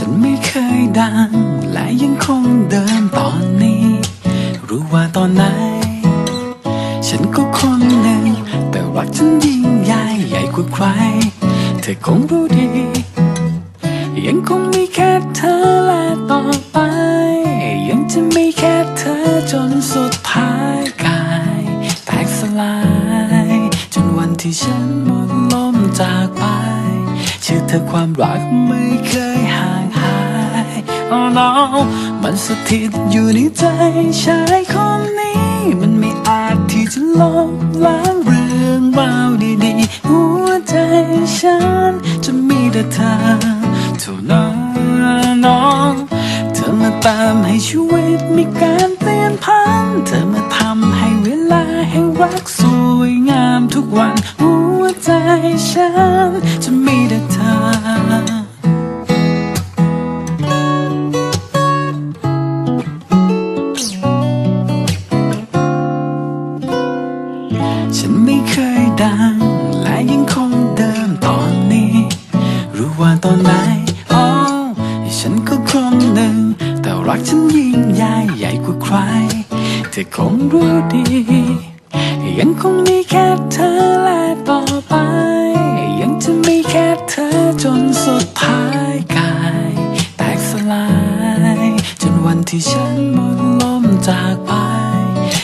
ฉันไม่เคยดัง และยังคงเดิมตอนนี้ รู้ว่าตอนไหน ฉันก็คนหนึ่ง แต่รักฉันยิ่งใหญ่ใหญ่กว่าใคร เธอคงรู้ดี ยังคงมีแค่เธอและต่อไป ยังจะมีแค่เธอจนสุดท้ายกายแตกสลาย จนวันที่ฉันหมดลมจากไป ชื่อเธอความรักไม่เคยหาย งหามันสถิตอยู่ในใจชายคนนี้ มันไม่อาจที่จะลบล้างเรื่องราวดีๆ หัวใจฉันจะมีแต่เธอเท่านั้นน้องเธอมาตามให้ชีวิตมีการเปลี่ยนพัน เธอมาทำให้เวลาแห่งรักสวยงามทุกวัน หัวใจฉันจะมีแต่เธอ อคงรู้ดี ยังคงมีแค่เธอและต่อไป ยังจะมีแค่เธอจนสุดท้ายกาย แตกสลาย จนวันที่ฉันหมดลมจากไป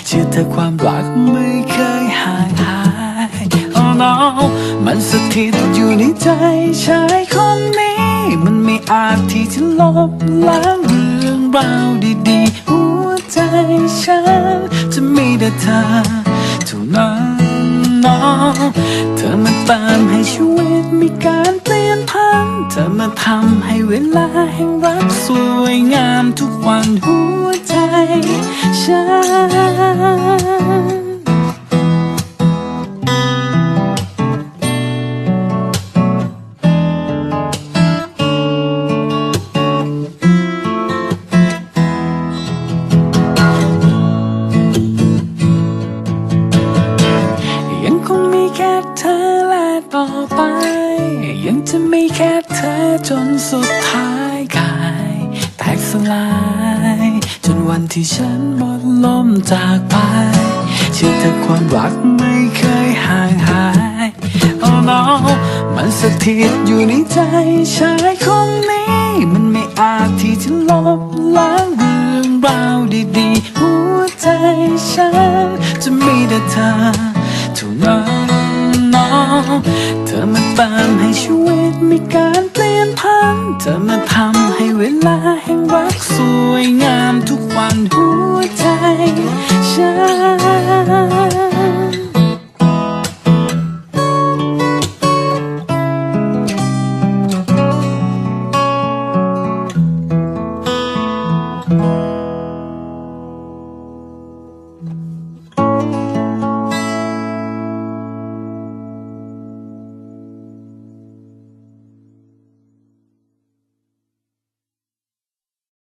เชื่อเธอความรักไม่เคยห่างหาย Oh no มันสถิตอยู่ในใจชายคนนี้ มันไม่อาจที่จะลบล้างเรื่องราวดีๆ ฉัน จะมีแต่เธอเท่านั้นน้องเธอมาตามให้ชีวิตมีการเปลี่ยนพันเธอมาทำให้เวลาแห่งรักสวยงามทุกวันหัวใจฉัน ต่อไป ยังจะไมีแค่เธอจนสุดท้ายกาย แตกสลาย จนวันที่ฉันหมดลมจากไป เชื่อเธอความรักไม่เคยห่างหาย Oh no มันสถิตอยู่ในใจชายคนนี้ มันไม่อาจที่จะลบล้างเรื่องราวดีๆ หัวใจฉัน จะมีแต่เธอเท่านั้น เธอมาตามให้ชีวิตมีการเปลี่ยนพัน เธอมาทำให้เวลาแห่งรักสวยงามทุกวันหัวใจฉัน「